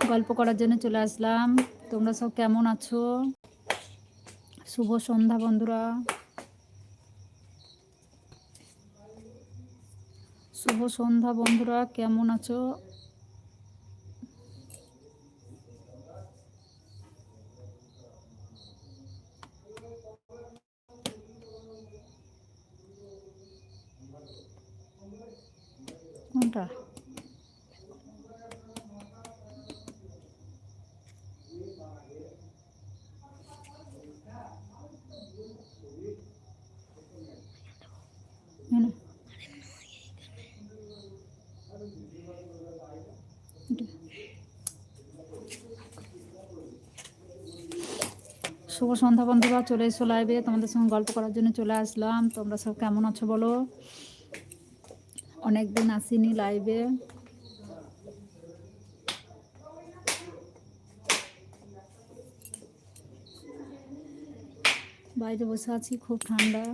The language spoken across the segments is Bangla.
গল্প করার জন্য চলে আসলাম। তোমরা সব কেমন আছো? শুভ সন্ধ্যা বন্ধুরা। শুভ সন্ধ্যা বন্ধুরা, কেমন আছো? শুভ সন্ধ্যা বন্ধুরা চলে এসো লাইভে তোমাদের সঙ্গে গল্প করার জন্য চলে আসলাম। তোমরা সব কেমন আছো বলো? অনেকদিন আসিনি লাইভে বাইরে বসে আছি, খুব ঠান্ডা।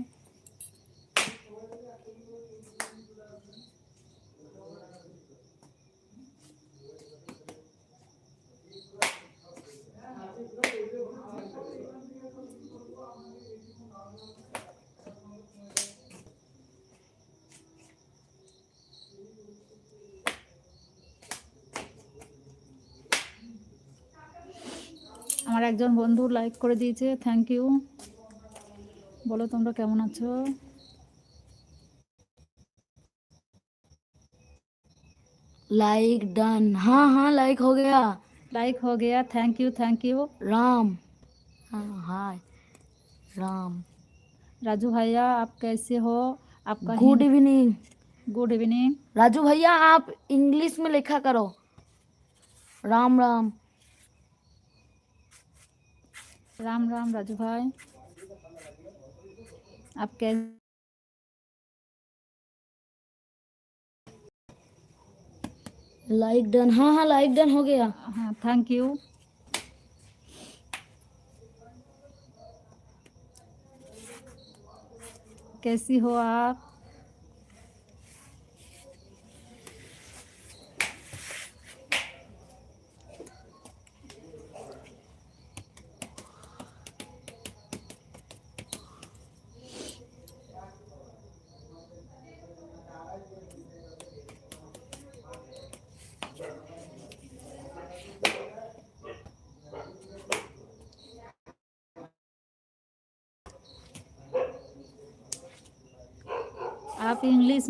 আমার একজন বন্ধু লাইক করে দিয়েছে থ্যাংক ইউ বলো তোমরা কেমন আছো लाइक डन हाँ हाँ लाइक हो गया लाइक हो गया thank you thank you Ram हाँ हाय राम राजू भैया आप कैसे हो आपका good evening good evening Raju भैया आप इंग्लिश में लिखा करो राम राम राम राम राजू भाई। आप कैसे लाइक डन हाँ हाँ लाइक डन हो गया। हाँ थैंक यू कैसी हो आप?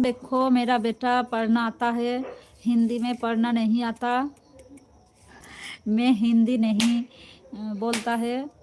देखो, मेरा बेटा पढ़ना आता है, हिंदी में पढ़ना नहीं आता। मैं हिंदी नहीं बोलता है।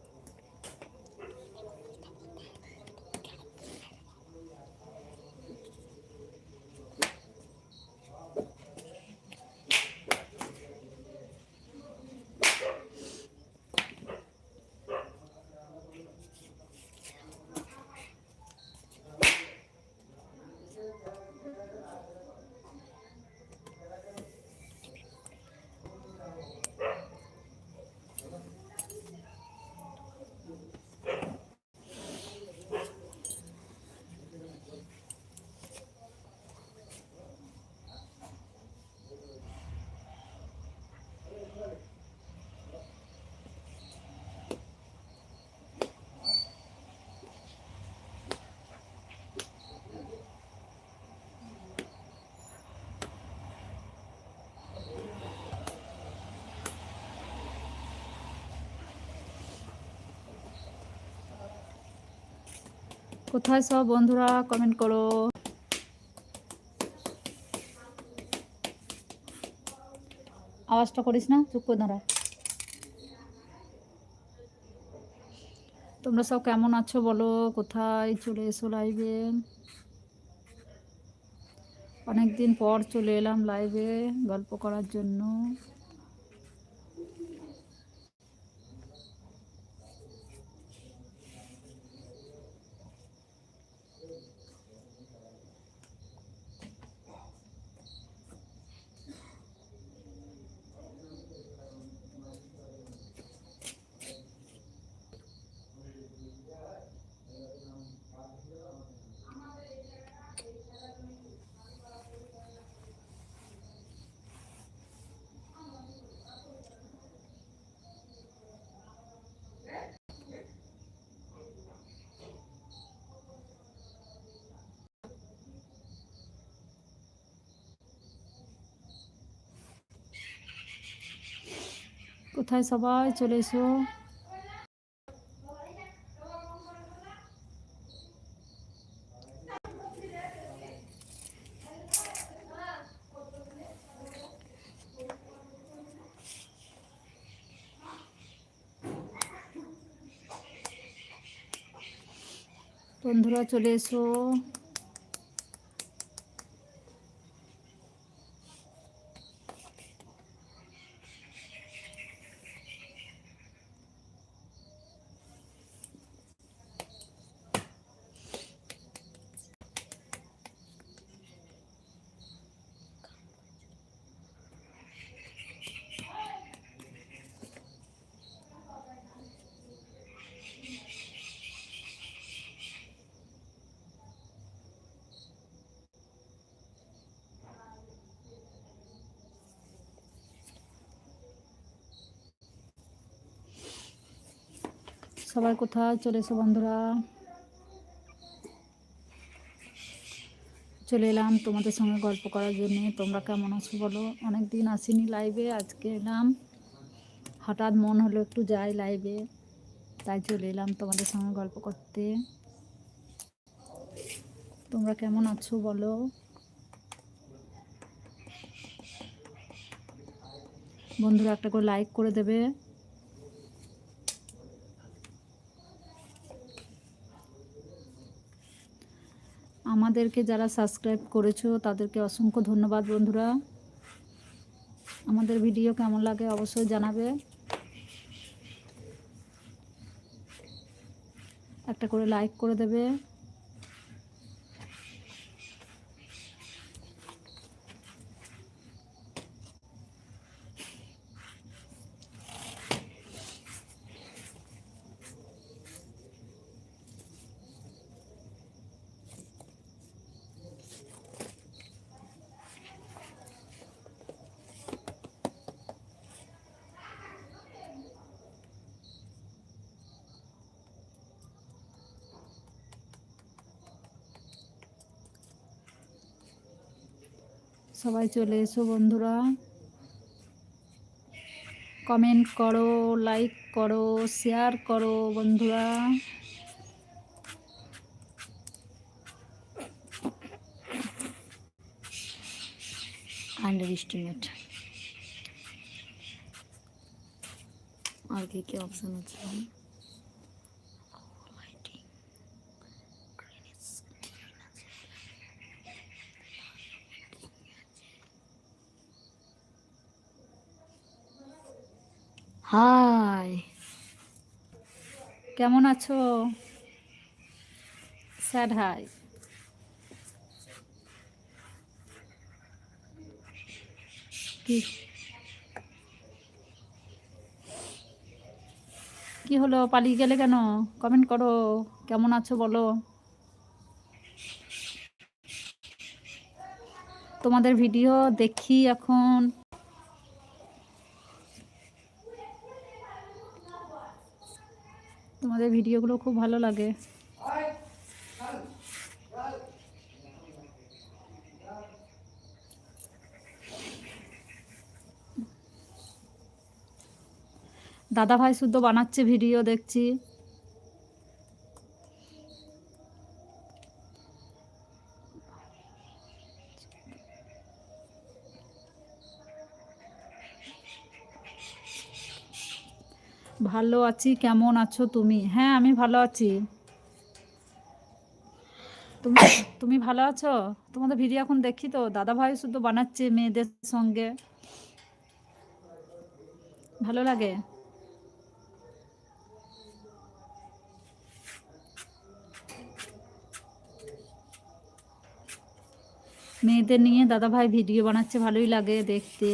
কোথায় সব বন্ধুরা কমেন্ট করো? আওয়াজটা করিস না, চুপ করে দাঁড়া। তোমরা সব কেমন আছো বলো? কোথায় চলে এসো লাইভে অনেকদিন পর চলে এলাম লাইভে গল্প করার জন্য। কোথায় সবাই চলে এসো। বন্ধুরা চলে এসো। সবাই চলে এসো বন্ধুরা। চলে এলাম তোমাদের সঙ্গে গল্প করার জন্য। তোমরা কেমন আছো বলো? অনেক দিন আসিনি লাইভে আজকে এলাম। হঠাৎ মন হলো একটু যাই লাইভে তাই চলে এলাম তোমাদের সঙ্গে গল্প করতে। তোমরা কেমন আছো বলো? বন্ধুরা একটা করে লাইক করে দেবে। আমাদেরকে যারা সাবস্ক্রাইব করেছ, তাদেরকে অসংখ্য ধন্যবাদ বন্ধুরা। আমাদের ভিডিও কেমন লাগে অবশ্যই জানাবে। একটা করে লাইক করে দেবে। সবাই চলে এসো বন্ধুরা। কমেন্ট করো লাইক করো শেয়ার করো বন্ধুরা। আন্ডার এস্টিমেট আর কি কি অপশান আছে? হাই। কেমন আছো? Sad hi. কি? হলো? পালিয়ে গেলে কেন? কমেন্ট করো। কেমন আছো বলো। তোমাদের ভিডিও দেখি এখন। তোমাদের ভিডিওগুলো খুব ভালো লাগে। দাদা ভাই শুদ্ধ বানাচ্ছে ভিডিও দেখছি। ভালো আছি, কেমন আছো তুমি? হ্যাঁ আমি ভালো আছি। তুমি তুমি ভালো আছো? তোমাদের ভিডিও এখন দেখি তো? দাদা ভাই শুধু বানাচ্ছে মেয়েদের সঙ্গে। ভালো লাগে? মেয়েদের নিয়ে দাদা ভাই ভিডিও বানাচ্ছে, ভালোই লাগে দেখতে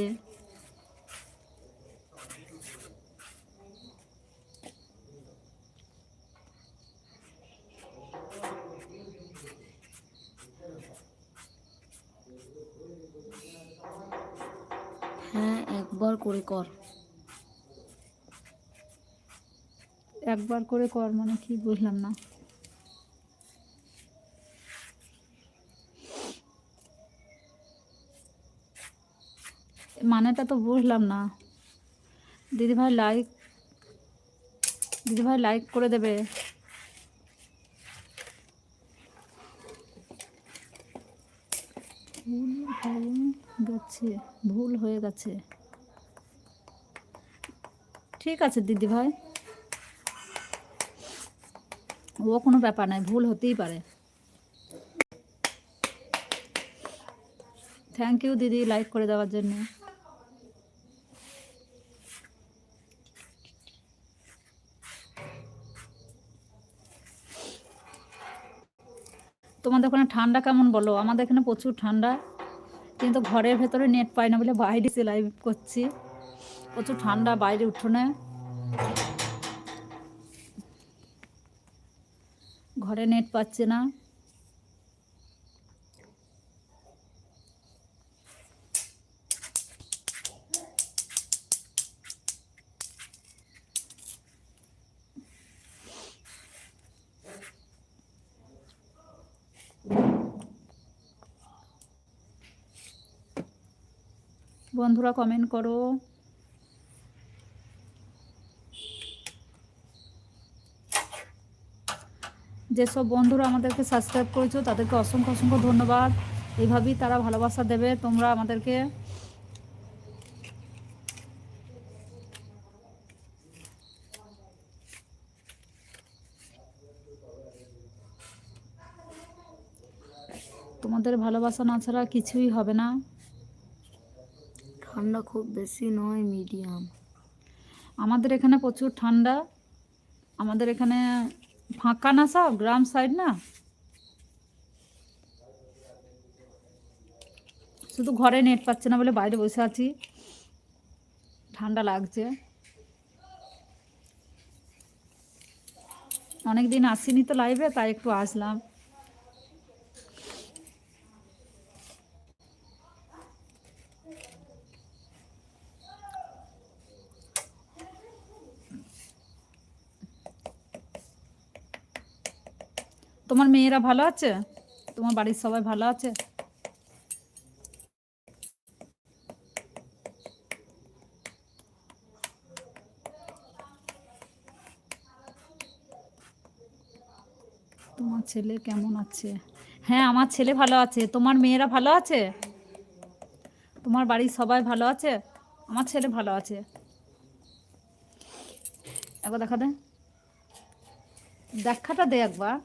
হ্যাঁ একবার করে। একবার করে কর মানে কি বুঝলাম না। মানেটা তো বুঝলাম না। দিদিভাই লাইক দিদিভাই লাইক করে দেবে। ভুল হয়ে গেছে, ভুল হয়ে গেছে। ঠিক আছে দিদিভাই ও কোনো ব্যাপার নয়, ভুল হতেই পারে। থ্যাংক ইউ দিদি লাইক করে দেওয়ার জন্য। তোমাদের ওখানে ঠান্ডা কেমন বলো? আমাদের এখানে প্রচুর ঠান্ডা। কিন্তু ঘরের ভেতরে নেট পাই না বলে বাইরে সেলাই করছি। প্রচুর ঠান্ডা বাইরে উঠোনে ঘরে নেট পাচ্ছে না। বন্ধুরা কমেন্ট করো। যেসব বন্ধুরা আমাদেরকে সাবস্ক্রাইব করেছ তাদেরকে অসংখ্য অসংখ্য ধন্যবাদ। এইভাবেই তারা ভালোবাসা দেবে তোমরা আমাদেরকে তোমাদের ভালোবাসা না ছাড়া কিছুই হবে না। ঠান্ডা খুব বেশি নয় মিডিয়াম আমাদের এখানে প্রচুর ঠান্ডা। আমাদের এখানে ফাঁকা না সব? গ্রাম সাইড না? শুধু ঘরে নেট পাচ্ছে না বলে বাইরে বসে আছি। ঠান্ডা লাগছে। অনেক দিন আসিনি তো লাইভে তাই একটু আসলাম তোমার মেয়েরা ভালো আছে? তোমার বাড়ির সবাই ভালো আছে? তোমার ছেলে কেমন আছে? হ্যাঁ আমার ছেলে ভালো আছে। তোমার মেয়েরা ভালো আছে? তোমার বাড়ির সবাই ভালো আছে? আমার ছেলে ভালো আছে। একবার দেখা দে। দেখাটা দে একবার।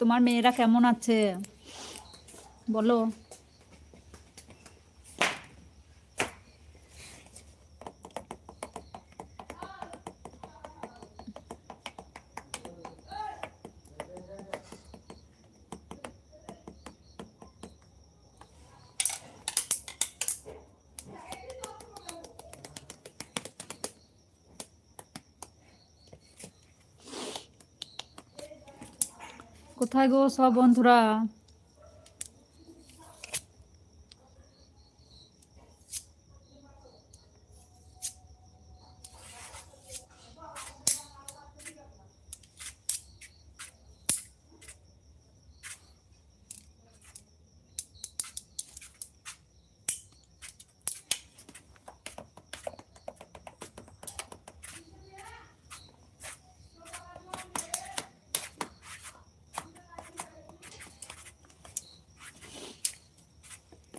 তোমার মেয়েরা কেমন আছে? বলো। কোথায় গো সব বন্ধুরা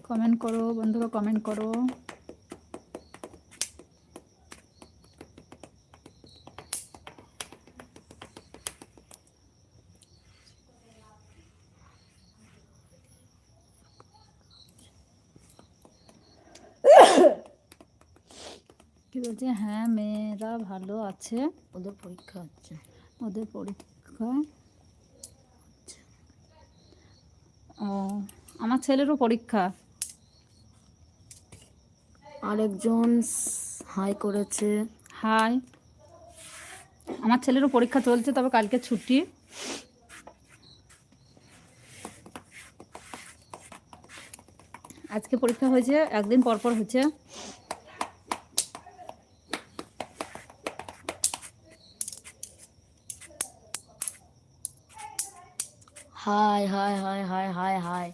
কমেন্ট করো বন্ধুরা কমেন্ট করো। কি বলছে? হ্যাঁ মেয়েরা ভালো আছে। ওদের পরীক্ষা হচ্ছে। ওদের পরীক্ষা ও আমার ছেলেরও পরীক্ষা। আরেকজন হাই করেছে। হাই। আমার ছেলেরও পরীক্ষা চলছে তবে কালকে ছুটি। আজকে পরীক্ষা হয়েছে একদিন পরপর হচ্ছে। Hi hi hi hi hi hi.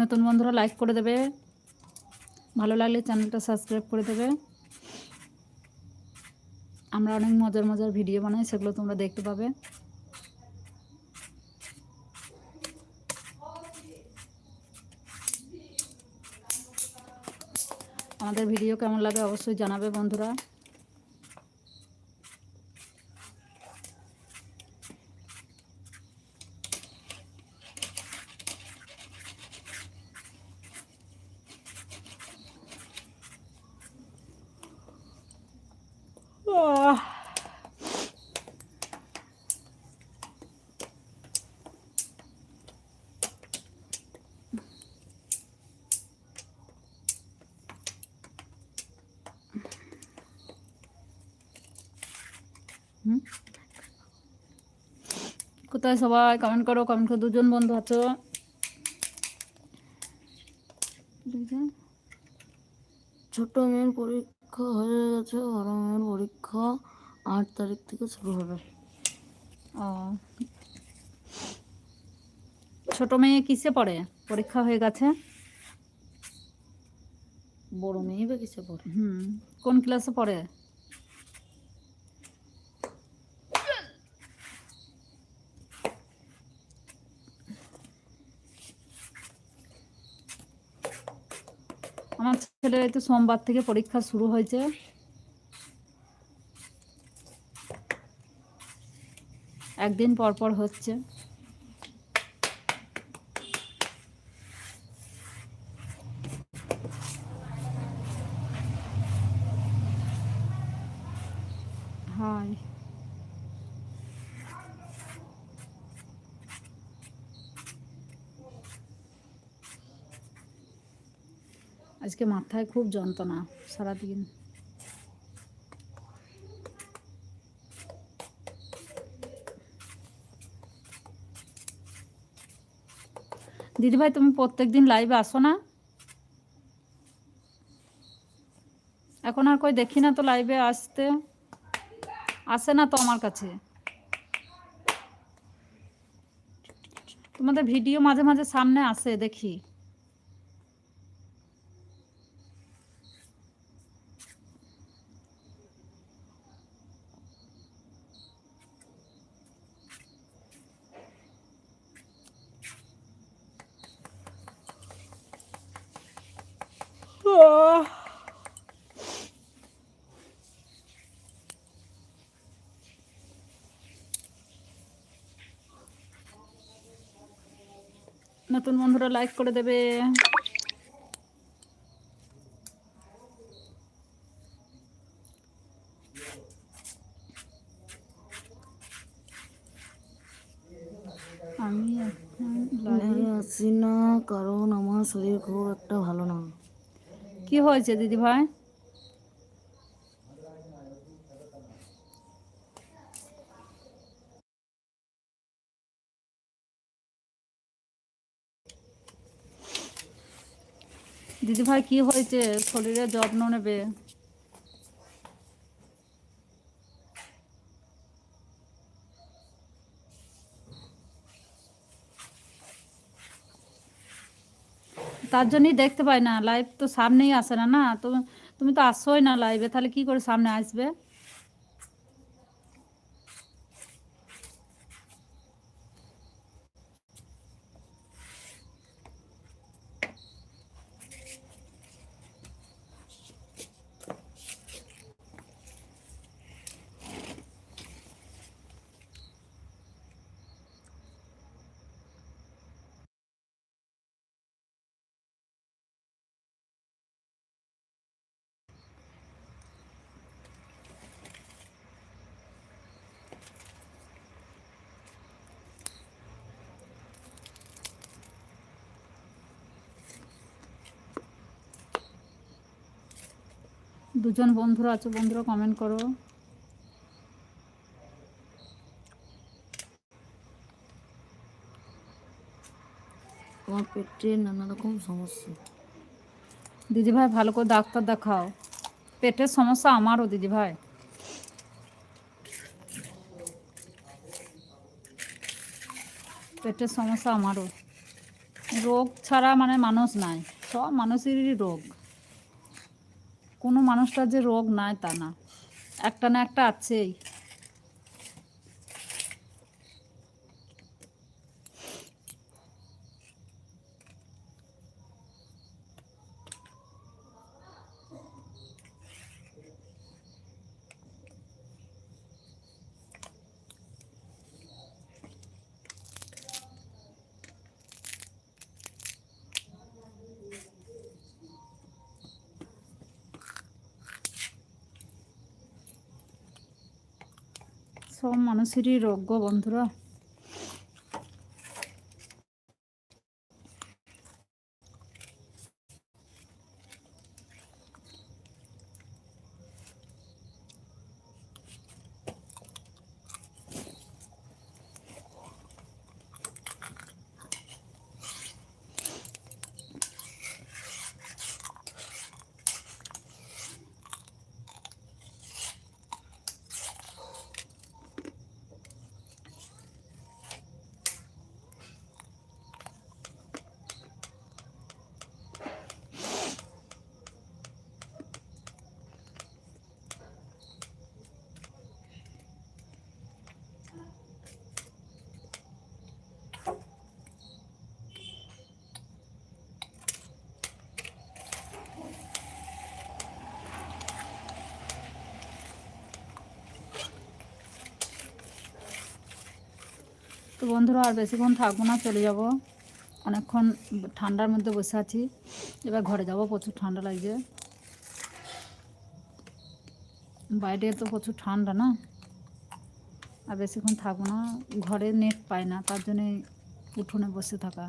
নতুন বন্ধুরা লাইক করে দেবে। ভালো লাগলে চ্যানেলটা সাবস্ক্রাইব করে দেবে। আমরা অনেক মজার মজার ভিডিও বানাই, সেগুলো তোমরা দেখতে পাবে। আমাদের ভিডিও কেমন লাগে অবশ্যই জানাবে বন্ধুরা। আহ হুম? কোথায় সবাই কমেন্ট করো কমেন্ট করো দুজন বন্ধু আছো দুজন? ছোট মেয়ের পরীক্ষা হয়ে গেছে গরমের পরীক্ষা আট তারিখ থেকে শুরু হবে। ও। ছোট মেয়ে কিসে পড়ে? পরীক্ষা হয়ে গেছে? বড় মেয়ে বা কিসে পড়ে? হুম। কোন ক্লাসে পড়ে আমার ছেলের এই তো সোমবার থেকে পরীক্ষা শুরু হয়েছে। একদিন পর পর হচ্ছে হাই আজকে মাথায় খুব যন্ত্রণা সারাদিন। দিদিভাই, তুমি প্রত্যেক দিন লাইভে আসো না? এখন আর কই দেখি না তো লাইভে আসতে। আসে না তো আমার কাছে। তোমাদের ভিডিও মাঝে মাঝে সামনে আসে, দেখি। নতুন বন্ধুরা লাইক করে দেবে। আমি না কারণ আমার শরীর খুব একটা ভালো না। কি হয়েছে দিদি ভাই দিদি ভাই কি হয়েছে? শরীরে যত্ন নেবে? তার জন্যই দেখতে পাই না। লাইভ তো সামনেই আসে না না? তো, তুমি তো আসোই না লাইভে তাহলে কি করে সামনে আসবে? দুজন বন্ধুরা আছো বন্ধুরা কমেন্ট করো। তোমার পেটে নানা রকম সমস্যা। দিদিভাই ভালো করে ডাক্তার দেখাও। পেটের সমস্যা আমারও দিদিভাই। পেটের সমস্যা আমারও। রোগ ছাড়া মানে মানুষ নাই সব মানুষেরই রোগ। কোনো মানুষটার যে রোগ নাই তা না। একটা না একটা আছেই। সব মানুষেরই রোগ বন্ধুরা তো বন্ধুরা আর বেশিক্ষণ থাকব না, চলে যাব। অনেকক্ষণ ঠান্ডার মধ্যে বসে আছি। এবার ঘরে যাব, প্রচুর ঠান্ডা লাগছে। বাইরে তো প্রচুর ঠান্ডা না। আর বেশিক্ষণ থাকব না, ঘরে নেট পায় না, তার জন্যে উঠোনে বসে থাকা।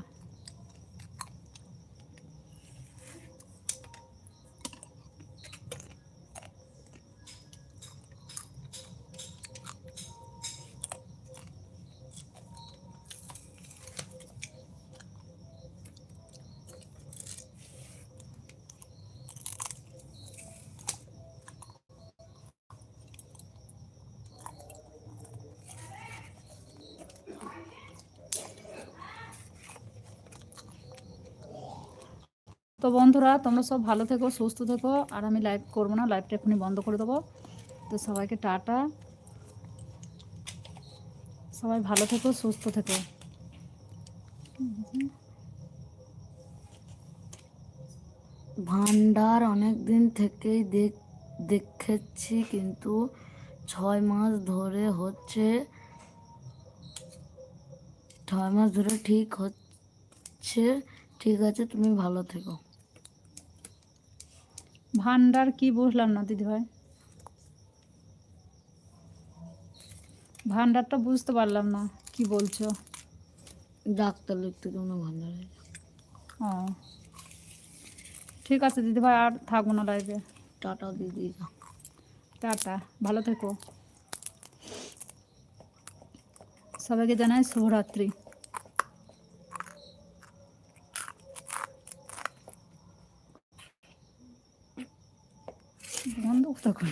তো বন্ধুরা, তোমরা সব ভালো থেকো, সুস্থ থেকো, আর আমি লাইভ করব না লাইভটা এখনই বন্ধ করে দেবো। তো সবাইকে টাটা। সবাই ভালো থেকো, সুস্থ থেকো। ভান্ডার অনেক দিন থেকেই দেখ, দেখেছি, কিন্তু ছয় মাস ধরে হচ্ছে, ছয় মাস ধরে ঠিক হচ্ছে। ঠিক আছে, তুমি ভালো থেকো। ভান্ডার কি বুঝলাম না দিদিভাই ভান্ডারটা বুঝতে পারলাম না কি বলছো? ডাক্তার লিখতে কোনো ভান্ডারে ও। ঠিক আছে দিদিভাই আর থাকব না লাইভে টাটা দিদি। টাটা ভালো থেকো। সবাইকে জানাই শুভরাত্রি। করে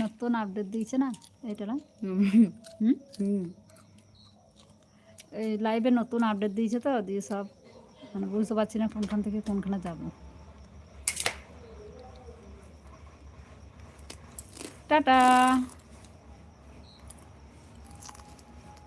নতুন আপডেট দিয়েছে না? এটা না? হুম। হুম? এই লাইভে নতুন আপডেট দিয়েছে তো দিয়ে সব মানে বুঝতে পারছি না কোনখান থেকে কোনখানে যাব। টাটা!